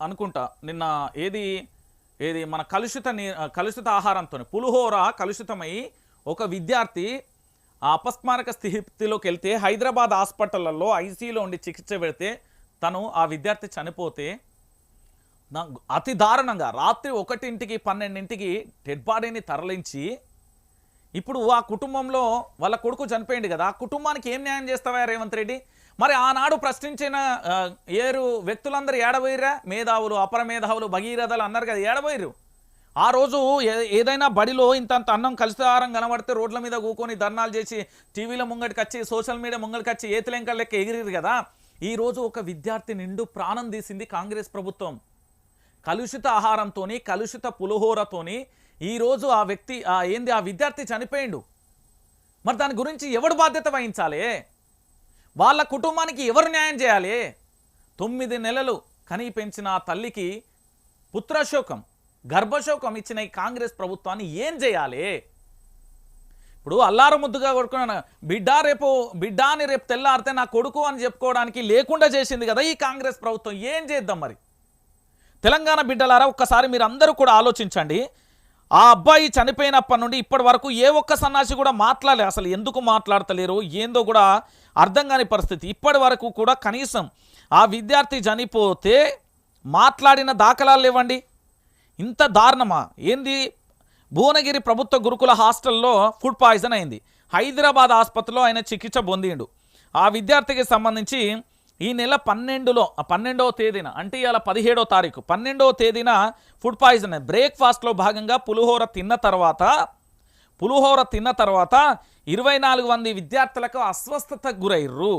అనుకుంటా. నిన్న ఏది ఏది మన కలుషిత నీ కలుషిత ఆహారంతో పులిహోర కలుషితమై ఒక విద్యార్థి అపస్మారక స్థితిలోకి వెళ్తే హైదరాబాద్ హాస్పిటల్లో ఐసీలో ఉండి చికిత్స పెడితే తను ఆ విద్యార్థి చనిపోతే అతి దారుణంగా రాత్రి ఒకటింటికి పన్నెండింటికి డెడ్ బాడీని తరలించి ఇప్పుడు ఆ కుటుంబంలో వాళ్ళ కొడుకు చనిపోయింది కదా ఆ కుటుంబానికి ఏం న్యాయం చేస్తావా రేవంత్ రెడ్డి? మరి ఆనాడు ప్రశ్నించిన ఏరు వ్యక్తులందరూ ఏడబోయిరా మేధావులు అపరమేధావులు భగీరథలు అన్నారు కదా ఏడబోయిరు ఆ రోజు ఏదైనా బడిలో ఇంత అంత అన్నం కలిసిహారం కనబడితే రోడ్ల మీద కూకొని ధర్నాలు చేసి టీవీల ముంగటికి వచ్చి సోషల్ మీడియా ముంగటికి వచ్చి ఏతులెంకల లెక్క ఎగిరిరు కదా? ఈ రోజు ఒక విద్యార్థి నిండు ప్రాణం తీసింది కాంగ్రెస్ ప్రభుత్వం. కలుషిత ఆహారంతోని కలుషిత పులిహోరతోని ఈరోజు ఆ వ్యక్తి ఏంది ఆ విద్యార్థి చనిపోయిండు. మరి దాని గురించి ఎవడు బాధ్యత వహించాలి? వాళ్ళ కుటుంబానికి ఎవరు న్యాయం చేయాలి? తొమ్మిది నెలలు కని పెంచిన ఆ తల్లికి పుత్రశోకం గర్భశోకం ఇచ్చిన ఈ కాంగ్రెస్ ప్రభుత్వాన్ని ఏం చేయాలి? ఇప్పుడు అల్లారు ముద్దుగా కొడుకున్నాను బిడ్డ రేపు బిడ్డ అని రేపు తెల్లారితే నా కొడుకు అని చెప్పుకోవడానికి లేకుండా చేసింది కదా ఈ కాంగ్రెస్ ప్రభుత్వం. ఏం చేద్దాం మరి? తెలంగాణ బిడ్డలారా ఒక్కసారి మీరు అందరూ కూడా ఆలోచించండి. ఆ అబ్బాయి చనిపోయినప్పటి నుండి ఇప్పటి వరకు ఏ ఒక్క సన్నాసి కూడా మాట్లాడలే. అసలు ఎందుకు మాట్లాడతలేరు? ఏందో కూడా అర్థం కాని పరిస్థితి. ఇప్పటి వరకు కూడా కనీసం ఆ విద్యార్థి చనిపోతే మాట్లాడిన దాఖలాలు లేవండి. ఇంత దారుణమా? ఏంది? భువనగిరి ప్రభుత్వ గురుకుల హాస్టల్లో ఫుడ్ పాయిజన్ అయింది. హైదరాబాద్ ఆసుపత్రిలో ఆయన చికిత్స పొందిండు. ఆ విద్యార్థికి సంబంధించి ఈ నెల పన్నెండులో పన్నెండవ తేదీన అంటే ఇవాళ పదిహేడో తారీఖు పన్నెండవ తేదీన ఫుడ్ పాయిజన్ బ్రేక్ఫాస్ట్లో భాగంగా పులిహోర తిన్న తర్వాత పులిహోర తిన్న తర్వాత ఇరవై నాలుగు మంది విద్యార్థులకు అస్వస్థతకు గురైర్రు.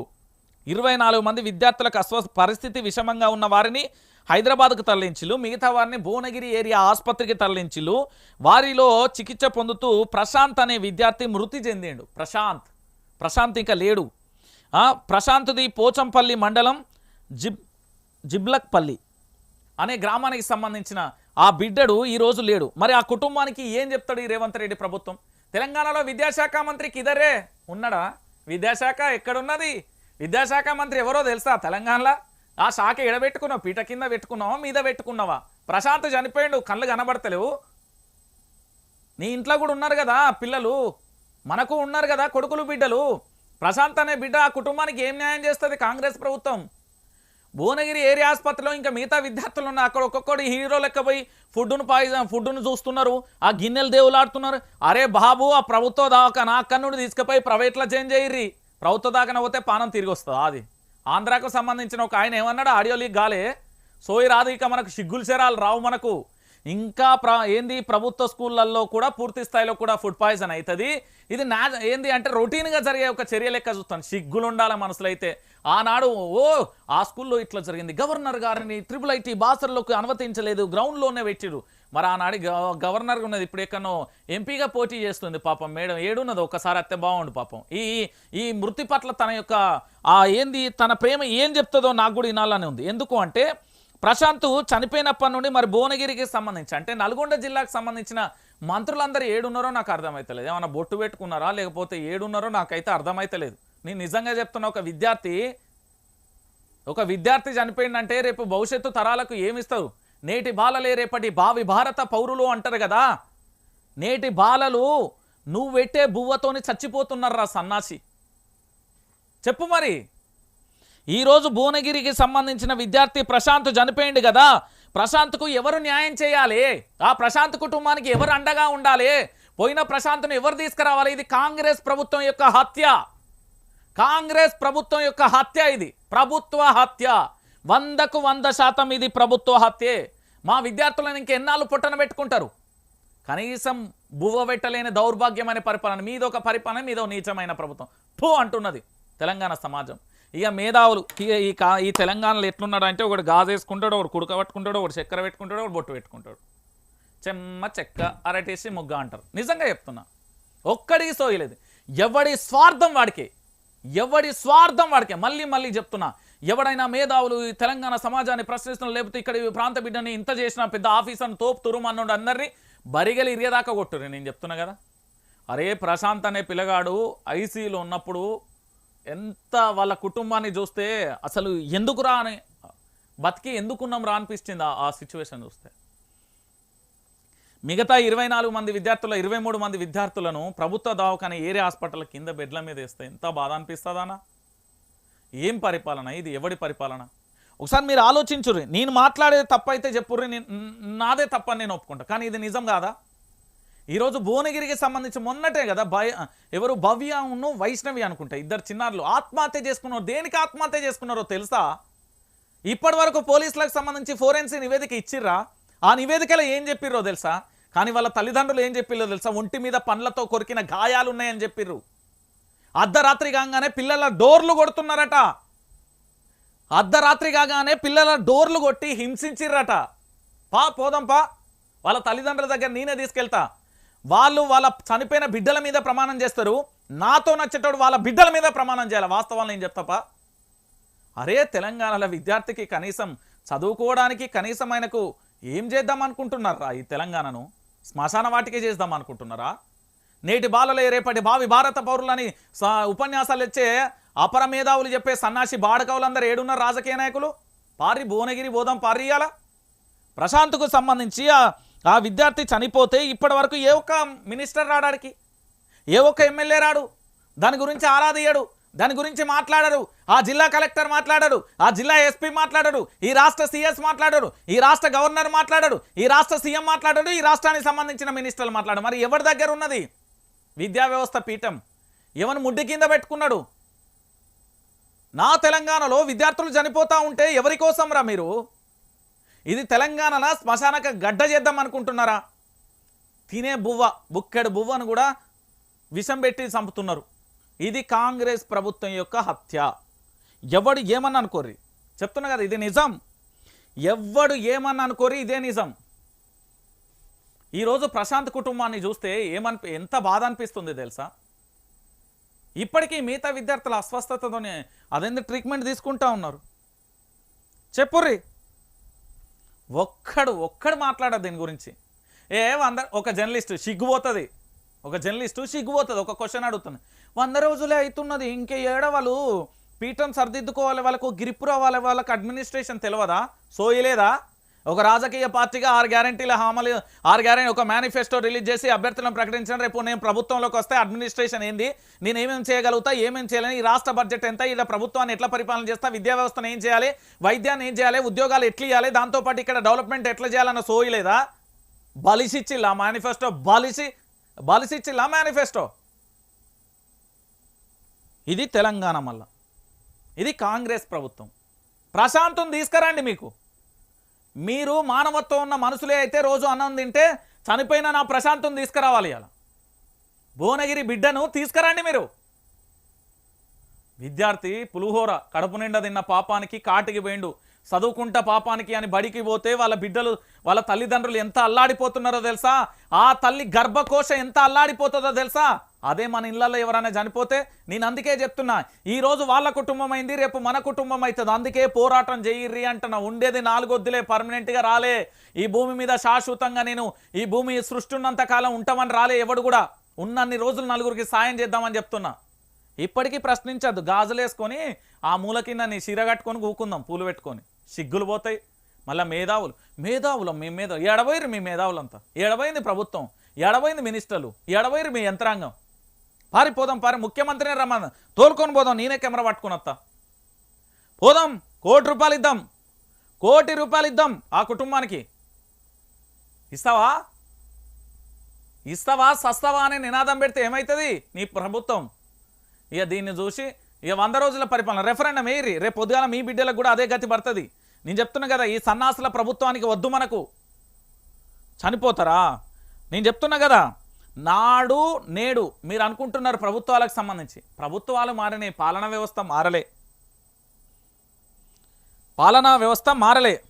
ఇరవై నాలుగు మంది విద్యార్థులకు అస్వస్థ పరిస్థితి విషమంగా ఉన్న వారిని హైదరాబాద్కు తరలించిలు మిగతా వారిని భువనగిరి ఏరియా ఆసుపత్రికి తరలించిలు వారిలో చికిత్స పొందుతూ ప్రశాంత్ అనే విద్యార్థి మృతి చెందిండు. ప్రశాంత్. ప్రశాంత్ ఇంకా లేడు. ప్రశాంత్ది పోచంపల్లి మండలం జిబ్ జిబ్లక్పల్లి అనే గ్రామానికి సంబంధించిన ఆ బిడ్డడు ఈరోజు లేడు. మరి ఆ కుటుంబానికి ఏం చెప్తాడు ఈ రేవంత్ రెడ్డి ప్రభుత్వం? తెలంగాణలో విద్యాశాఖ మంత్రికి ఇదరే ఉన్నాడా? విద్యాశాఖ ఎక్కడున్నది? విద్యాశాఖ మంత్రి ఎవరో తెలుసా? తెలంగాణలో? ఆ శాఖ ఎడబెట్టుకున్నావు పీట కింద పెట్టుకున్నావా మీద పెట్టుకున్నావా? ప్రశాంత్ చనిపోయిండు కళ్ళు కనబడతలేవు. నీ ఇంట్లో కూడా ఉన్నారు కదా పిల్లలు. మనకు ఉన్నారు కదా కొడుకులు బిడ్డలు. ప్రశాంత్ అనే బిడ్డ ఆ కుటుంబానికి ఏం న్యాయం చేస్తుంది కాంగ్రెస్ ప్రభుత్వం? భువనగిరి ఏరియా ఆసుపత్రిలో ఇంకా మిగతా విద్యార్థులు ఉన్నారు అక్కడ ఒక్కొక్కటి హీరో లెక్క పోయి ఫుడ్ను పాయిజన్ ఫుడ్ను చూస్తున్నారు ఆ గిన్నెలు దేవులాడుతున్నారు. అరే బాబు ఆ ప్రభుత్వ దాకా అక్కడి నుండి తీసుకుపోయి ప్రైవేట్లో చేంజ్ అయ్యిర్రి ప్రభుత్వ దాకా పోతే పానం తిరిగి వస్తుంది అది ఆంధ్రాకు సంబంధించిన ఒక ఆయన ఏమన్నాడు? ఆడియో లీక్ గాలే. సోయి రాదు ఇక మనకు సిగ్గులు చేరాలి రావు మనకు. ఇంకా ప్ర ఏంది ప్రభుత్వ స్కూళ్ళల్లో కూడా పూర్తి స్థాయిలో కూడా ఫుడ్ పాయిజన్ అవుతుంది ఇది నా ఏంది అంటే రొటీన్గా జరిగే ఒక చర్య లెక్క చూస్తాను. సిగ్గులు ఉండాలి మనసులో అయితే ఆనాడు ఓ ఆ స్కూల్లో ఇట్లా జరిగింది. గవర్నర్ గారిని ట్రిపుల్ ఐటీ బాసర్లోకి అనుమతించలేదు. గ్రౌండ్లోనే పెట్టిరు. మరి ఆనాడు గవర్నర్గా గవర్నర్ ఉన్నది ఇప్పుడు ఎక్కడో ఎంపీగా పోటీ చేస్తుంది పాపం. మేడం ఏడున్నది. ఒకసారి అత్తే బాగుండు పాపం. ఈ ఈ మృతి పట్ల తన యొక్క ఆ ఏంది తన ప్రేమ ఏం చెప్తుందో నాకు కూడా వినాలని ఉంది. ఎందుకు అంటే ప్రశాంత్ చనిపోయినప్పటి నుండి మరి భువనగిరికి సంబంధించి అంటే నల్గొండ జిల్లాకు సంబంధించిన మంత్రులందరూ ఏడున్నారో నాకు అర్థమైతలేదు. ఏమైనా బొట్టు పెట్టుకున్నారా? లేకపోతే ఏడున్నారో నాకైతే అర్థమైతలేదు. నేను నిజంగా చెప్తున్న ఒక విద్యార్థి ఒక విద్యార్థి చనిపోయిందంటే రేపు భవిష్యత్తు తరాలకు ఏమిస్తారు? నేటి బాలలే రేపటి భావి భారత పౌరులు అంటారు కదా. నేటి బాలలు నువ్వు పెట్టే బువ్వతోని చచ్చిపోతున్నారా సన్నాసి. చెప్పు మరి. ఈరోజు భువనగిరికి సంబంధించిన విద్యార్థి ప్రశాంత్ చనిపోయింది కదా. ప్రశాంత్కు ఎవరు న్యాయం చేయాలి? ఆ ప్రశాంత్ కుటుంబానికి ఎవరు అండగా ఉండాలి? పోయిన ప్రశాంత్ను ఎవరు తీసుకురావాలి? ఇది కాంగ్రెస్ ప్రభుత్వం యొక్క హత్య. కాంగ్రెస్ ప్రభుత్వం యొక్క హత్య ఇది. ప్రభుత్వ హత్య. వందకు వంద శాతం ఇది ప్రభుత్వ హత్యే. మా విద్యార్థులను ఇంకెన్నాళ్ళు పుట్టన పెట్టుకుంటారు? కనీసం బువ్వ పెట్టలేని దౌర్భాగ్యమైన పరిపాలన మీదొక పరిపాలన మీదో నీచమైన ప్రభుత్వం. టూ అంటున్నది తెలంగాణ సమాజం. ఇక మేధావులు ఈ కా ఈ తెలంగాణలో ఎట్లున్నాడు అంటే ఒకడు గాజు వేసుకుంటాడు ఒకడు కుడక పట్టుకుంటాడు ఒకడు చక్కెర పెట్టుకుంటాడు ఒకడు బొట్టు పెట్టుకుంటాడు. చెమ్మ చెక్క అరటేసి ముగ్గ అంటారు. నిజంగా చెప్తున్నా. ఒక్కడికి సోయలేదు ఎవడి స్వార్థం వాడికే. ఎవడి స్వార్థం వాడికే. మళ్ళీ మళ్ళీ చెప్తున్నా. ఎవడైనా మేధావులు ఈ తెలంగాణ సమాజాన్ని ప్రశ్నిస్తున్న లేకపోతే ఇక్కడ ఈ ప్రాంత బిడ్డని ఇంత చేసిన పెద్ద ఆఫీసర్ని తోపు తురుమన్నుడు అందరినీ బరిగలి ఇరిగేదాకా కొట్టురు నేను చెప్తున్నా కదా. అరే ప్రశాంత్ అనే పిల్లగాడు ఐసీలో ఉన్నప్పుడు ఎంత వాళ్ళ కుటుంబాన్ని చూస్తే అసలు ఎందుకురా అని బతికి ఎందుకున్నాం రా అనిపిస్తుంది ఆ- సిచ్యువేషన్ చూస్తే. మిగతా ఇరవై నాలుగు మంది విద్యార్థుల ఇరవై మూడు మంది విద్యార్థులను ప్రభుత్వ దవాఖాన ఏరియా హాస్పిటల్ కింద బెడ్ల మీద వేస్తే ఎంత బాధ అనిపిస్తుందానా ఏం పరిపాలన? ఇది ఎవడి పరిపాలన? ఒకసారి మీరు ఆలోచించుర్రి. నేను మాట్లాడేది తప్పైతే చెప్పుర్రి. నాదే తప్పని నేను ఒప్పుకుంటా. కానీ ఇది నిజం కాదా? ఈరోజు భువనగిరికి సంబంధించి మొన్నటే కదా భయ ఎవరు భవ్యను వైష్ణవి అనుకుంటా ఇద్దరు చిన్నారులు ఆత్మహత్య చేసుకున్నారు. దేనికి ఆత్మహత్య చేసుకున్నారో తెలుసా? ఇప్పటి వరకు పోలీసులకు సంబంధించి ఫోరెన్సిక్ నివేదిక ఇచ్చిర్రా? ఆ నివేదికలో ఏం చెప్పిర్రో తెలుసా? కానీ వాళ్ళ తల్లిదండ్రులు ఏం చెప్పిర్రో తెలుసా? ఒంటి మీద పండ్లతో కొరికిన గాయాలు ఉన్నాయని చెప్పిర్రు. అర్ధరాత్రి కాగానే పిల్లల డోర్లు కొడుతున్నారట. అర్ధరాత్రి కాగానే పిల్లల డోర్లు కొట్టి హింసించిర్రట. పా పోదాం పా. వాళ్ళ తల్లిదండ్రుల దగ్గర నేనే తీసుకెళ్తా. వాళ్ళు వాళ్ళ చనిపోయిన బిడ్డల మీద ప్రమాణం చేస్తారు. నాతో నచ్చేటోడు వాళ్ళ బిడ్డల మీద ప్రమాణం చేయాలి. వాస్తవాలు నేను చెప్తాపా? అరే తెలంగాణలో విద్యార్థికి కనీసం చదువుకోవడానికి కనీసం ఆయనకు ఏం చేద్దాం అనుకుంటున్నారా ఈ తెలంగాణను? శ్మశాన వాటికే చేద్దాం అనుకుంటున్నారా నేటి బాలలే రేపటి భావి భారత పౌరులని ఉపన్యాసాలు ఇచ్చే అపర మేధావులు చెప్పే సన్నాసి బాడకవులందరూ ఏడున్న రాజకీయ నాయకులు? పారి భువనగిరి బోధం పారియాల ప్రశాంత్కు సంబంధించి ఆ విద్యార్థి చనిపోతే ఇప్పటి వరకు ఏ ఒక్క మినిస్టర్ రాడానికి ఏ ఒక్క ఎమ్మెల్యే రాడు? దాని గురించి ఆరాధీయడు దాని గురించి మాట్లాడరు ఆ జిల్లా కలెక్టర్ మాట్లాడరు ఆ జిల్లా ఎస్పీ మాట్లాడరు ఈ రాష్ట్ర సీఎస్ మాట్లాడరు ఈ రాష్ట్ర గవర్నర్ మాట్లాడరు ఈ రాష్ట్ర సీఎం మాట్లాడరు ఈ రాష్ట్రానికి సంబంధించిన మినిస్టర్లు మాట్లాడరు మరి ఎవరి దగ్గర ఉన్నది? విద్యా వ్యవస్థ పీఠం. ఎవరు ముడ్డి కింద పెట్టుకున్నాడు? నా తెలంగాణలో విద్యార్థులు చనిపోతా ఉంటే ఎవరి కోసం రా మీరు? ఇది తెలంగాణలో శ్మశానక గడ్డ చేద్దాం అనుకుంటున్నారా? తినే బువ్వ బుక్కెడు బువ్వను కూడా విషం పెట్టి చంపుతున్నారు. ఇది కాంగ్రెస్ ప్రభుత్వం యొక్క హత్య. ఎవడు ఏమన్నా అనుకోర్రి? చెప్తున్నా కదా ఇది నిజం. ఎవ్వడు ఏమన్నా అనుకోరి ఇదే నిజం. ఈరోజు ప్రశాంత్ కుటుంబాన్ని చూస్తే ఏమనిపి ఎంత బాధ అనిపిస్తుంది తెలుసా? ఇప్పటికీ మిగతా విద్యార్థుల అస్వస్థతతోనే అదేంటి ట్రీట్మెంట్ తీసుకుంటా ఉన్నారు. చెప్పుర్రి. ఒక్కడు ఒక్కడు మాట్లాడదు దీని గురించి. ఏ వంద ఒక జర్నలిస్ట్ సిగ్గుపోతుంది. ఒక జర్నలిస్టు సిగ్గుపోతుంది ఒక క్వశ్చన్ అడుగుతుంది. వంద రోజులే అవుతున్నది ఇంకే ఏడ వాళ్ళు పీఠం సర్దిద్దుకోవాలి వాళ్ళకు గిరిపు రావాలి వాళ్ళకి అడ్మినిస్ట్రేషన్ తెలియదా సోయలేదా? ఒక రాజకీయ పార్టీగా ఆరు గ్యారంటీల హామీలు ఆరు గ్యారంటీ ఒక మేనిఫెస్టో రిలీజ్ చేసి అభ్యర్థులను ప్రకటించిన రేపు నేను ప్రభుత్వంలోకి వస్తే అడ్మినిస్ట్రేషన్ ఏంది? నేను ఏమేమి చేయగలుగుతా? ఏమేమి చేయాలని? ఈ రాష్ట్ర బడ్జెట్ ఎంత? ఇలా ప్రభుత్వాన్ని ఎట్లా పరిపాలన చేస్తా? విద్యా వ్యవస్థను ఏం చేయాలి? వైద్యాన్ని ఏం చేయాలి? ఉద్యోగాలు ఎట్లా ఇవ్వాలి దాంతోపాటు ఇక్కడ డెవలప్మెంట్ ఎట్లా చేయాలన్న సోయలేదా బలిసిచ్చిల్లా మేనిఫెస్టో? బలిసి బలిసిచ్చిల్లా మేనిఫెస్టో? ఇది తెలంగాణ మళ్ళా. ఇది కాంగ్రెస్ ప్రభుత్వం. ప్రశాంతం తీసుకురండి మీకు. మీరు మానవత్వం ఉన్న మనుషులే అయితే రోజు అన్నం తింటే చనిపోయిన నా ప్రశాంతం తీసుకురావాలి అలా భువనగిరి బిడ్డను తీసుకురండి మీరు. విద్యార్థి పులిహోర కడుపు నిండా తిన్న పాపానికి కాటికి పోయిండు చదువుకుంటా పాపానికి అని బడికి పోతే వాళ్ళ బిడ్డలు వాళ్ళ తల్లిదండ్రులు ఎంత అల్లాడిపోతున్నారో తెలుసా? ఆ తల్లి గర్భకోశ ఎంత అల్లాడిపోతుందో తెలుసా? అదే మన ఇళ్ళల్లో ఎవరైనా చనిపోతే నేను అందుకే చెప్తున్నా ఈరోజు వాళ్ళ కుటుంబం అయింది రేపు మన కుటుంబం అవుతుంది అందుకే పోరాటం చేయిర్రి అంటున్నా. ఉండేది నాలుగొద్దులే పర్మనెంట్గా రాలే. ఈ భూమి మీద శాశ్వతంగా నేను ఈ భూమి సృష్టి ఉన్నంత కాలం ఉంటామని రాలే ఎవడు కూడా. ఉన్నన్ని రోజులు నలుగురికి సాయం చేద్దామని చెప్తున్నా. ఇప్పటికీ ప్రశ్నించద్దు గాజులేసుకొని ఆ మూల కింద నీ చీర కట్టుకొని కూకుందాం పూలు పెట్టుకొని. సిగ్గులు పోతాయి. మళ్ళీ మేధావులు. మేధావులం మీ మీద ఎడబోయిరు మీ మేధావులంతా. ఎడబోయింది ప్రభుత్వం ఎడబోయింది మినిస్టర్లు ఎడబోయిరు మీ యంత్రాంగం. పారిపోదాం పారి ముఖ్యమంత్రినే రమ్మని. తోలుకొని పోదాం నేనే కెమెరా పట్టుకుని వస్తా పోదాం కోటి రూపాయలు ఇద్దాం. కోటి రూపాయలు ఇద్దాం ఆ కుటుంబానికి. ఇస్తావా? ఇస్తావా సస్తావా అనే నినాదం పెడితే ఏమవుతుంది నీ ప్రభుత్వం. ఇక దీన్ని చూసి ఇక వంద రోజుల పరిపాలన రెఫరెండం ఏరి రేపు పొద్దుగాల మీ బిడ్డలకు కూడా అదే గతి పడుతుంది. నేను చెప్తున్నా కదా ఈ సన్నాసుల ప్రభుత్వానికి వద్దు మనకు. చనిపోతారా? నేను చెప్తున్నా కదా నాడు నేడు మీరు అనుకుంటున్నారు ప్రభుత్వాలకు సంబంధించి. ప్రభుత్వాలు మారినాయి పాలనా వ్యవస్థ మారలే. పాలనా వ్యవస్థ మారలే.